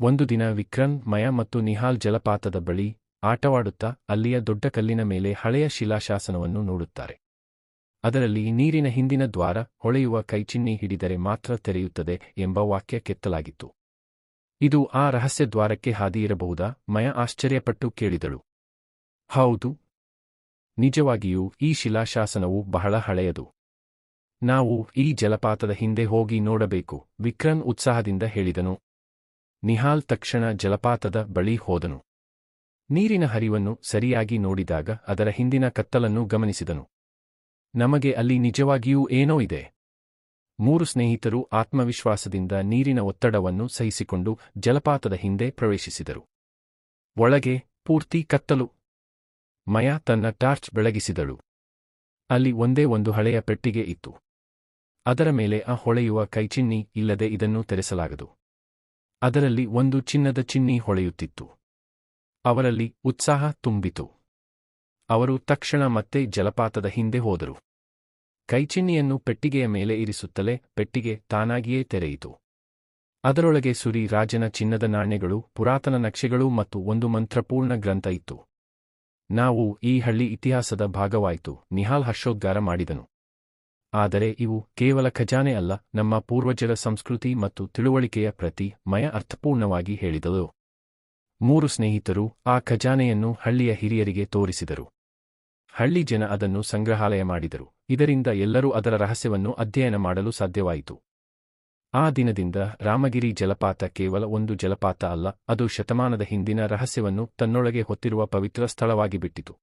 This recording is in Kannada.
ಒಂದು ದಿನ ವಿಕ್ರಮ್, ಮಯ ಮತ್ತು ನಿಹಾಲ್ ಜಲಪಾತದ ಬಳಿ ಆಟವಾಡುತ್ತಾ ಅಲ್ಲಿಯ ದೊಡ್ಡ ಕಲ್ಲಿನ ಮೇಲೆ ಹಳೆಯ ಶಿಲಾಶಾಸನವನ್ನು ನೋಡುತ್ತಾರೆ. ಅದರಲ್ಲಿ ನೀರಿನ ಹಿಂದಿನ ದ್ವಾರ, ಹೊಳೆಯುವ ಕೈಚಿನ್ನಿ ಹಿಡಿದರೆ ಮಾತ್ರ ತೆರೆಯುತ್ತದೆ ಎಂಬ ವಾಕ್ಯ ಕೆತ್ತಲಾಗಿತ್ತು. ಇದು ಆ ರಹಸ್ಯ ದ್ವಾರಕ್ಕೆ ಹಾದಿಯಿರಬಹುದಾ ಮಯ ಆಶ್ಚರ್ಯಪಟ್ಟು ಕೇಳಿದಳು. ಹೌದು. ನಿಜವಾಗಿಯೂ ಈ ಶಿಲಾಶಾಸನವು ಬಹಳ ಹಳೆಯದು. ನಾವು ಈ ಜಲಪಾತದ ಹಿಂದೆ ಹೋಗಿ ನೋಡಬೇಕು, ವಿಕ್ರಮ್ ಉತ್ಸಾಹದಿಂದ ಹೇಳಿದನು. ನಿಹಾಲ್ ತಕ್ಷಣ ಜಲಪಾತದ ಬಳಿ ಹೋದನು. ನೀರಿನ ಹರಿವನ್ನು ಸರಿಯಾಗಿ ನೋಡಿದಾಗ ಅದರ ಹಿಂದಿನ ಕತ್ತಲನ್ನು ಗಮನಿಸಿದನು. ನಮಗೆ ಅಲ್ಲಿ ನಿಜವಾಗಿಯೂ ಏನೋ ಇದೆ. ಮೂರು ಸ್ನೇಹಿತರು ಆತ್ಮವಿಶ್ವಾಸದಿಂದ ನೀರಿನ ಒತ್ತಡವನ್ನು ಸಹಿಸಿಕೊಂಡು ಜಲಪಾತದ ಹಿಂದೆ ಪ್ರವೇಶಿಸಿದರು. ಒಳಗೆ, ಪೂರ್ತಿ ಕತ್ತಲು. ಮಯಾ ತನ್ನ ಟಾರ್ಚ್ ಬೆಳಗಿಸಿದಳು. ಅಲ್ಲಿ ಒಂದೇ ಒಂದು ಹಳೆಯ ಪೆಟ್ಟಿಗೆ ಇತ್ತು. ಅದರ ಮೇಲೆ ಆ ಹೊಳೆಯುವ ಕೈಚಿನ್ನಿ ಇಲ್ಲದೆ ಇದನ್ನು ತೆರೆಸಲಾಗದು. ಅದರಲ್ಲಿ ಒಂದು ಚಿನ್ನದ ಚಿನ್ನಿ ಹೊಳೆಯುತ್ತಿತ್ತು. ಅವರಲ್ಲಿ ಉತ್ಸಾಹ ತುಂಬಿತು. ಅವರು ತಕ್ಷಣ ಮತ್ತೆ ಜಲಪಾತದ ಹಿಂದೆ ಹೋದರು. ಕೈಚಿನ್ನಿಯನ್ನು ಪೆಟ್ಟಿಗೆಯ ಮೇಲೆ ಇರಿಸುತ್ತಲೇ ಪೆಟ್ಟಿಗೆ ತಾನಾಗಿಯೇ ತೆರೆಯಿತು. ಅದರೊಳಗೆ ಸುರಿ ರಾಜನ ಚಿನ್ನದ ನಾಣ್ಯಗಳು, ಪುರಾತನ ನಕ್ಷೆಗಳು ಮತ್ತು ಒಂದು ಮಂತ್ರಪೂರ್ಣ ಗ್ರಂಥ ಇತ್ತು. ನಾವು ಈ ಹಳ್ಳಿ ಇತಿಹಾಸದ ಭಾಗವಾಯಿತು, ನಿಹಾಲ್ ಹರ್ಷೋದ್ಗಾರ ಮಾಡಿದನು. ಆದರೆ ಇವು ಕೇವಲ ಖಜಾನೆ ಅಲ್ಲ, ನಮ್ಮ ಪೂರ್ವಜರ ಸಂಸ್ಕೃತಿ ಮತ್ತು ತಿಳುವಳಿಕೆಯ ಪ್ರತಿ ಮಯ ಅರ್ಥಪೂರ್ಣವಾಗಿ ಹೇಳಿದಳು ಮೂರು ಸ್ನೇಹಿತರು ಆ ಖಜಾನೆಯನ್ನು ಹಳ್ಳಿಯ ಹಿರಿಯರಿಗೆ ತೋರಿಸಿದರು. ಹಳ್ಳಿ ಜನ ಅದನ್ನು ಸಂಗ್ರಹಾಲಯ ಮಾಡಿದರು. ಇದರಿಂದ ಎಲ್ಲರೂ ಅದರ ರಹಸ್ಯವನ್ನು ಅಧ್ಯಯನ ಮಾಡಲು ಸಾಧ್ಯವಾಯಿತು. ಆ ದಿನದಿಂದ ರಾಮಗಿರಿ ಜಲಪಾತ ಕೇವಲ ಒಂದು ಜಲಪಾತ ಅಲ್ಲ, ಅದು ಶತಮಾನದ ಹಿಂದಿನ ರಹಸ್ಯವನ್ನು ತನ್ನೊಳಗೆ ಹೊತ್ತಿರುವ ಪವಿತ್ರ ಸ್ಥಳವಾಗಿ ಬಿಟ್ಟಿತು